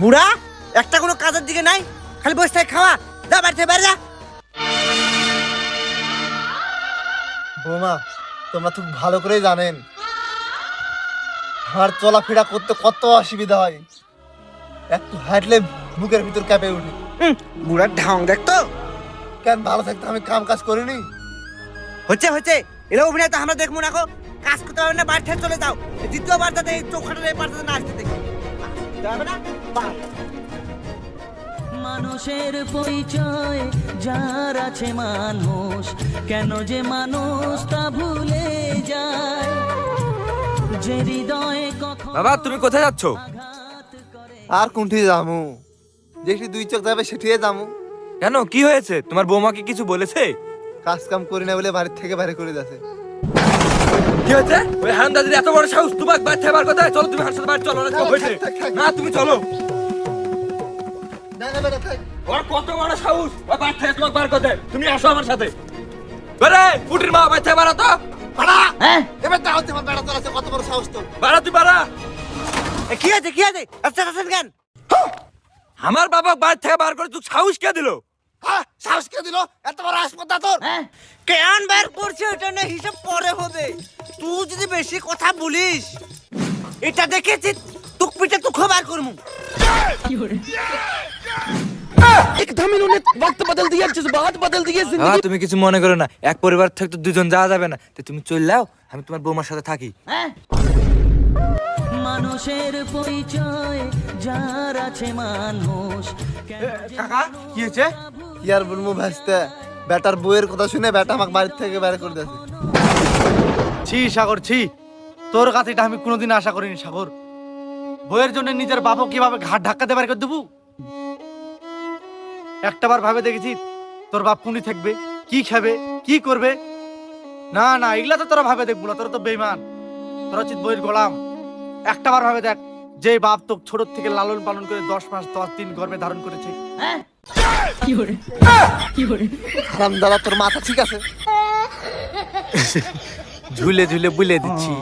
বুড়া একটা কোনো কাজের দিকে নাই খালি বসে থাকে খাওয়া। যা বাড়ি থেকে বাইরে যা। বৌমা তোমরা খুব ভালো করেই জানেন। আমার চলাফেরা করতে কত অসুবিধা হয়। একটু হাঁটলে বুকের ভিতর ক্যাপে উঠি বুড়ার ঢং দেখতো কেন ভালো থাকতে আমি কাম কাজ করিনি? হচ্ছে হচ্ছে। এরা অভিনয় তো আমরা দেখব না কাজ করতে হবে না বাড়ি থেকে চলে যাও। দ্বিতীয়বার যাতে এই পাঠাতে না আসতে দেখি। মানুষের পরিচয় যার আছে মানুষ কেন যে মানুষ তা ভুলে যায়। যে হৃদয়ে কখন বাবা তুমি কোথায় যাচ্ছ? আর কোনটি যামু? যেটি দুই চোখ যাবে সেটিয়ে যামু। কেন? কি হয়েছে? তোমার বৌমাকে কিছু বলেছে? কাজ কাম করি না বলে বাড়ির থেকে বাইরে করে যাচ্ছে কি হয়েছে? ওই হারাম এত বড় সাহস তোমাকে বার চলো তুমি হার সাথে বাড়ি চলো না হয়েছে। না তুমি চলো। ওর কত বড় সাহস ওই তোমাকে বার তুমি আসো আমার সাথে। বেরে পুটির মা বাড়ি তো। হ্যাঁ? এবার দাও তোমার বেড়া চালাচ্ছে কত বড় সাহস তো বাড়া তুই বাড়া। এ, কি আছে কি আচ্ছা কেন? আমার বাবা বাড়ি থেকে বার করে তুই সাহস কে দিল? হ্যাঁ সাহস কে দিল? এত বড় হাসপাতাল তোর। হ্যাঁ? কেন বার করছে ওটা না হিসাব পরে হবে। তুই যদি বেশি কথা বলিস এটা দেখেছি তুক পিঠে তুক বার করমু। বাবা তুমি কিছু মনে করো না এক পরিবার থেকে তো দুজন যাওয়া যাবে না। তো তুমি চল যাও আমি তোমার বৌমার সাথে থাকি। হ্যাঁ? মানুষের পরিচয় যার আছে মানুষ কাকা কি হয়েছে? কি আর বলব ভাসতে বেটার বউয়ের কথা শুনে বেটা আমাকে বাড়ির থেকে বাইরে করে দিয়েছে। ছি সাগর ছি। তোর কাছে এটা আমি কোনোদিন আশা করিনি সাগর। বইয়ের জন্য নিজের বাপও কীভাবে ঘাট ধাক্কাতে পারে করে দেবো? একটাবার ভাবে দেখেছি তোর বাপ কোনি থাকবে কি খাবে কি করবে? না না এগুলা তো তোরা ভাবে দেখব না তোরা তো বেইমান তোরা চিত বইয়ের গোলাম। একটাবার ভাবে দেখ যে বাপ তো ছোট থেকে লালন পালন করে দশ মাস দশ দিন গর্ভে ধারণ করেছে। হ্যাঁ। হারাম দাদা তোর মাথা ঠিক আছে? ঝুলে ঝুলে বুলে দিচ্ছি।